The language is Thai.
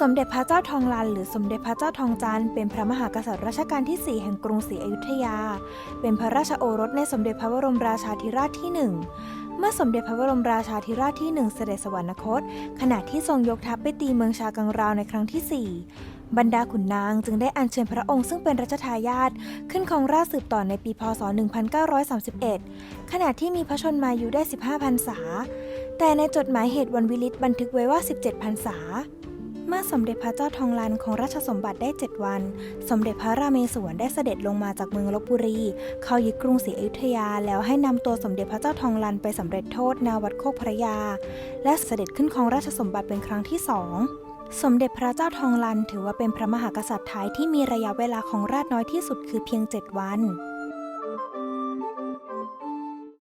สมเด็จพระเจ้าทองลันหรือสมเด็จพระเจ้าทองจันเป็นพระมหากษัตริย์รัชกาลที่ 4 แห่งกรุงศรีอยุธยา เป็นพระราชโอรสในสมเด็จพระบรมราชาธิราชที่หนึ่งเมื่อสมเด็จพระบรมราชาธิราชที่หนึ่งเสด็จสวรรคต ขณะที่ทรงยกทัพไปตีเมืองชากังราวในครั้งที่ 4บรรดาขุนนางจึงได้อัญเชิญพระองค์ซึ่งเป็นรัชทายาทขึ้นครองราชสืบต่อในปีพศ 1931 ขณะที่มีพระชนมายุได้ 15พรรษา แต่ในจดหมายเหตุวันวิลิตบันทึกไว้ว่า 17พรรษา มื่อสมเด็จพระเจ้าทองลันของราชสมบัติได้ 7 วัน สมเด็จพระราเมศวรได้เสด็จลงมาจากเมืองลบบุรี เข้ายึดกรุงศรีอยุธยา แล้วให้นำตัวสมเด็จพระเจ้าทองลันไปสำเร็จโทษณวัดโคกพระยา และเสด็จขึ้นครองราชสมบัติเป็นครั้งที่สองสมเด็จพระเจ้าทองลันถือว่าเป็นพระมหากษัตริย์ไทยที่มีระยะเวลาของราชน้อยที่สุดคือเพียง 7 วัน